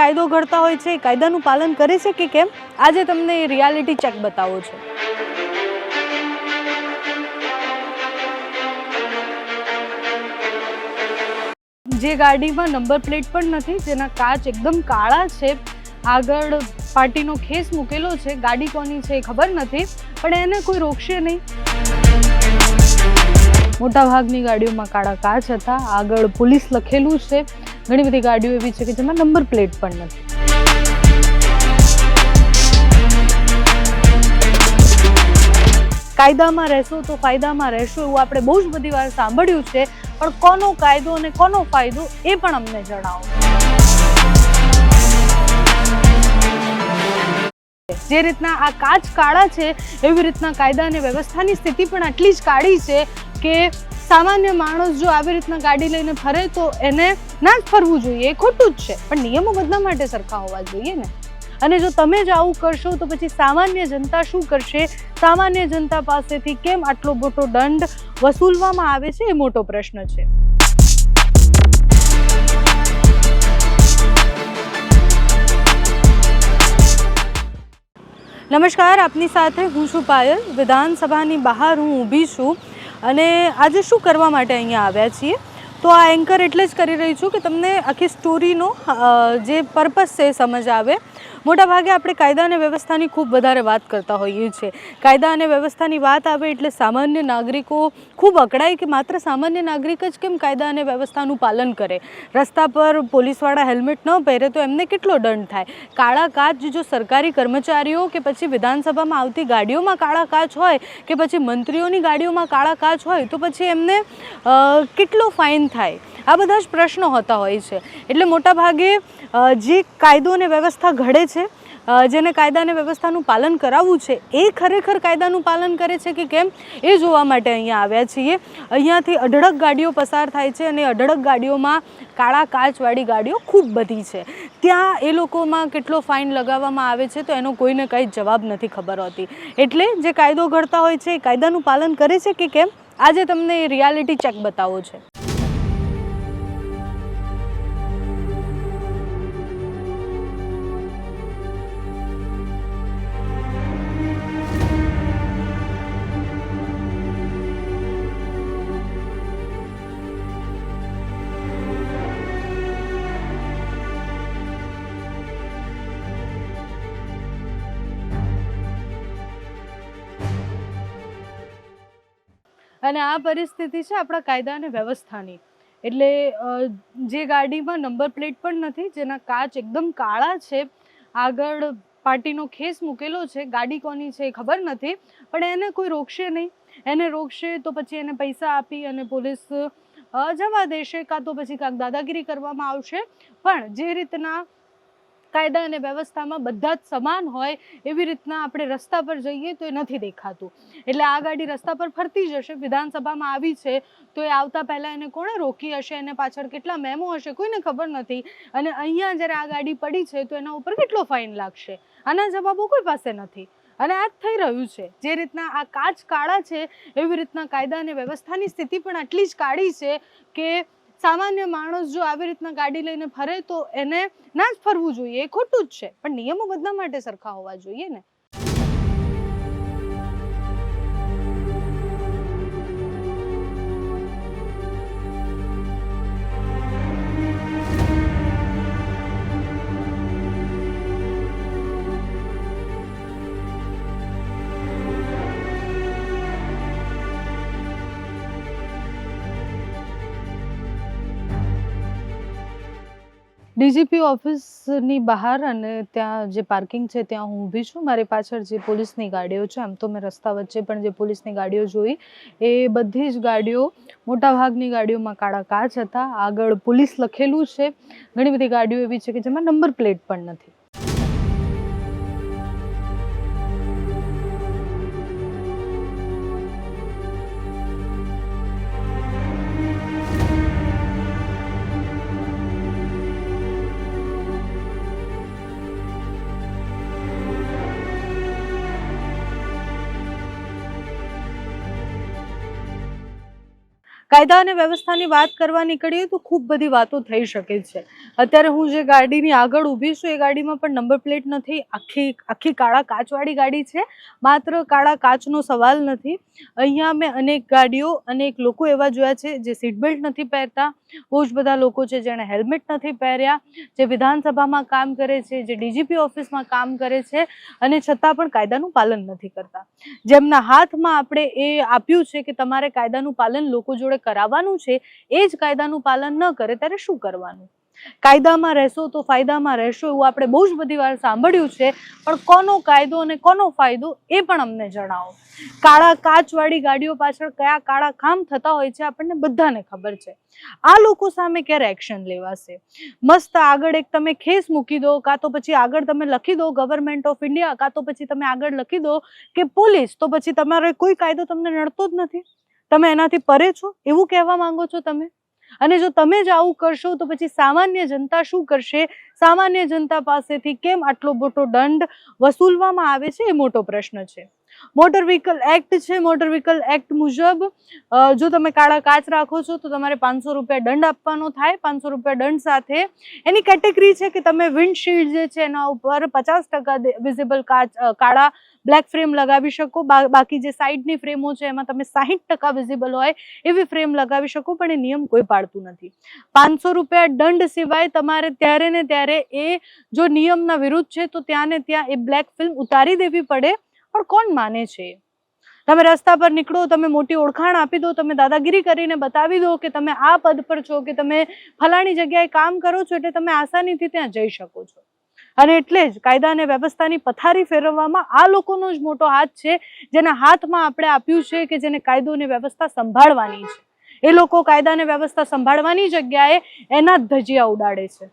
કાયદો ઘડતા હોય છે એ કાયદાનું પાલન કરે છે કે કેમ? આજે તમને રિયાલિટી ચેક બતાવો છો. જે ગાડીમાં નંબર પ્લેટ પણ નથી, જેના કાચ એકદમ કાળા છે, આગળ પાર્ટીનો ખેસ મૂકેલો છે, ગાડી કોની છે ખબર નથી, પણ એને કોઈ રોકશે નહીં. મોટાભાગની ગાડીઓમાં કાળા કાચ હતા, આગળ પોલીસ લખેલું છે ઘણી બધી ગાડીઓ એવી છે કે જેમાં નંબર પ્લેટ પણ નથી. કાયદામાં રહેશો તો ફાયદામાં રહેશો એવું આપણે બહુ જ બધી વાર સાંભળ્યું છે, પણ કોનો કાયદો અને કોનો ફાયદો એ પણ અમને જણાવો. જે રીતના આ કાચ કાળા છે, એવી રીતના કાયદા અને વ્યવસ્થાની સ્થિતિ પણ આટલી જ કાળી છે કે સામાન્ય માણસ જો આવી રીતના ગાડી લઈને ફરે તો એને ના જ ફરવું જોઈએ. એ ખોટું જ છે. પણ નિયમો બધા માટે સરખા હોવા જોઈએ ને. અને જો તમે જ આવું કરશો તો પછી સામાન્ય જનતા શું કરશે? સામાન્ય જનતા પાસેથી કેમ આટલો મોટો દંડ વસૂલવામાં આવે છે? એ મોટો પ્રશ્ન છે. નમસ્કાર, આપની સાથે હું છું પાયલ. વિધાનસભાની બહાર હું ઊભી છું. અને આજે શું કરવા માટે અહીંયા આવ્યા છીએ? તો આ એન્કર એટલે જ કરી રહી છું કે તમને આખી સ્ટોરીનો જે પર્પસ છે એ સમજ આવે. મોટાભાગે આપણે કાયદા અને વ્યવસ્થાની ખૂબ વધારે વાત કરતા હોઈએ છીએ. કાયદા અને વ્યવસ્થાની વાત આવે એટલે સામાન્ય નાગરિકો ખૂબ અકળાય કે માત્ર સામાન્ય નાગરિક જ કેમ કાયદા અને વ્યવસ્થાનું પાલન કરે? રસ્તા પર પોલીસવાળા હેલ્મેટ ન પહેરે તો એમને કેટલો દંડ થાય? કાળા કાચ જો સરકારી કર્મચારીઓ કે પછી વિધાનસભામાં આવતી ગાડીઓમાં કાળા કાચ હોય કે પછી મંત્રીઓની ગાડીઓમાં કાળા કાચ હોય તો પછી એમને કેટલો ફાઇન થાય. આ બધા જ પ્રશ્નો હોતા હોય છે. એટલે મોટાભાગે ભાગે જે કાયદો અને વ્યવસ્થા ઘડે છે જેને કાયદા અને વ્યવસ્થાનું પાલન કરાવવું છે, એ ખરેખર કાયદાનું પાલન કરે છે કે કેમ? એ જોવા માટે અહીંયા આવ્યા છીએ. અહીંયાથી અઢળક ગાડીઓ પસાર થાય છે અને અઢળક ગાડીઓમાં કાળા કાચવાળી ગાડીઓ ખૂબ બધી છે. ત્યાં એ લોકોમાં કેટલો ફાઇન લગાવવામાં આવે છે તો એનો કોઈને કંઈ જવાબ નથી ખબર હોતી. એટલે જે કાયદો ઘડતા હોય છે, એ કાયદાનું પાલન કરે છે કે કેમ? આજે તમને એ રિયાલિટી ચેક બતાવો છે. અને આ પરિસ્થિતિ છે આપણા કાયદા અને વ્યવસ્થાની. એટલે જે ગાડીમાં નંબર પ્લેટ પણ નથી, જેના કાચ એકદમ કાળા છે, આગળ પાર્ટીનો ખેસ મૂકેલો છે, ગાડી કોની છે ખબર નથી, પણ એને કોઈ રોકશે નહીં. એને રોકશે તો પછી એને પૈસા આપી અને પોલીસ જવા દેશે, કાં તો પછી કાંક દાદાગીરી કરવામાં આવશે. પણ જે રીતના કાયદા અને વ્યવસ્થામાં બધા જ સમાન હોય એવી રીતના આપણે રસ્તા પર જઈએ તો એ નથી દેખાતું. એટલે આ ગાડી રસ્તા પર ફરતી જશે વિધાનસભામાં આવી છે, તો એ આવતા પહેલાં એને કોણે રોકી હશે, એને પાછળ કેટલા મેમો હશે કોઈને ખબર નથી. અને અહીંયા જ્યારે આ ગાડી પડી છે તો એના ઉપર કેટલો ફાઇન લાગશે? આના જવાબો કોઈ પાસે નથી. અને આ જ થઈ રહ્યું છે. જે રીતના આ કાચ કાળા છે, એવી રીતના કાયદા અને વ્યવસ્થાની સ્થિતિ પણ આટલી જ કાળી છે કે સામાન્ય માણસ જો આવી રીતના ગાડી લઈને ફરે તો એને ના જ ફરવું જોઈએ. એ ખોટું જ છે. પણ નિયમો બધા માટે સરખા હોવા જોઈએ ને. ડીજીપી ઓફિસની બહાર અને ત્યાં જે પાર્કિંગ છે, ત્યાં હું ઊભી છું. મારી પાછળ જે પોલીસની ગાડીઓ છે, આમ તો મેં રસ્તા વચ્ચે પણ જે પોલીસની ગાડીઓ જોઈ, એ બધી જ ગાડીઓ મોટાભાગની ગાડીઓમાં કાળા કાચ હતા. આગળ પોલીસ લખેલું છે. ઘણી બધી ગાડીઓ એવી છે કે જેમાં નંબર પ્લેટ પણ નથી. કાયદા અને વ્યવસ્થાની વાત કરવા નીકળીએ તો ખૂબ બધી વાતો થઈ શકે છે. અત્યારે હું જે ગાડીની આગળ ઊભી છું, એ ગાડીમાં પણ નંબર પ્લેટ નથી. આખી આખી કાળા કાચવાળી ગાડી છે. માત્ર કાળા કાચનો સવાલ નથી. અહીંયા મેં અનેક ગાડીઓ, અનેક લોકો એવા જોયા છે જે સીટ બેલ્ટ નથી પહેરતા. બહુ જ બધા લોકો છે જેણે હેલ્મેટ નથી પહેર્યા, જે વિધાનસભામાં કામ કરે છે, જે ડીજીપી ઓફિસમાં કામ કરે છે અને છતાં પણ કાયદાનું પાલન નથી કરતા. જેમના હાથમાં આપણે એ આપ્યું છે કે તમારે કાયદાનું પાલન લોકો જોડે કરાવવાનું છે, એ જ કાયદાનું પાલન ન કરે ત્યારે શું કરવાનું? કાયદામાં રહેશો તો ફાયદામાં રહેશો એવું આપણે બહુ જ બધી વાર સાંભળ્યું છે, પણ કોનો કાયદો અને કોનો ફાયદો એ પણ અમને જણાવો. કાળા કાચવાળી ગાડીઓ પાછળ કયા કાળા કામ થતા હોય છે આપણને બધાને ખબર છે. આ લોકો સામે ક્યારે એક્શન લેવાશે? મસ્ત આગળ એક તમે ખેસ મૂકી દો, કાં તો પછી આગળ તમે લખી દો ગવર્મેન્ટ ઓફ ઇન્ડિયા કાં તો પછી તમે આગળ લખી દો કે પોલીસ તો પછી તમારો કોઈ કાયદો તમને નડતો જ નથી. તમે એનાથી પરે છો? એવું કહેવા માંગો છો તમે? અને જો તમે જ આવું કરશો, તો પછી સામાન્ય જનતા શું કરશે? સામાન્ય જનતા પાસેથી કેમ આટલો મોટો દંડ વસૂલવામાં આવે છે? એ મોટો પ્રશ્ન છે. મોટર વ્હીકલ એક્ટ છે. મોટર વ્હીકલ એક્ટ મુજબ જો તમે કાળા કાચ રાખો છો, તો તમારે પાંચસો રૂપિયા દંડ આપવાનો થાય. પાંચસો રૂપિયા દંડ સાથે એની કેટેગરી છે કે તમે વિન્ડશીલ્ડ જે છે એના ઉપર પચાસ વિઝિબલ કાચ કાળા બ્લેક ફ્રેમ લગાવી શકો. બાકી જે સાઈડની ફ્રેમો છે, એમાં તમે સાહીઠ ટકા વિઝિબલ હોય એવી ફ્રેમ લગાવી શકો, પણ એ નિયમ કોઈ પાડતું નથી. પાંચસો રૂપિયા દંડ સિવાય તમારે ત્યારે ને ત્યારે એ જો નિયમના વિરુદ્ધ છે, તો ત્યાં ને ત્યાં એ બ્લેક ફિલ્મ ઉતારી દેવી પડે. પણ કોણ માને છે? તમે રસ્તા પર નીકળો, તમે મોટી ઓળખાણ આપી દો, તમે દાદાગીરી કરીને બતાવી દો કે તમે આ પદ પર છો, કે તમે ફલાણી જગ્યાએ કામ કરો છો એટલે તમે આસાનીથી ત્યાં જઈ શકો છો. અને એટલે જ કાયદા અને વ્યવસ્થાની પથારી ફેરવવામાં આ લોકોનો જ મોટો હાથ છે, જેના હાથમાં આપણે આપ્યું છે કે જેને કાયદો અને વ્યવસ્થા સંભાળવાની છે. એ લોકો કાયદા અને વ્યવસ્થા સંભાળવાની જગ્યાએ એના ધજિયા ઉડાડે છે.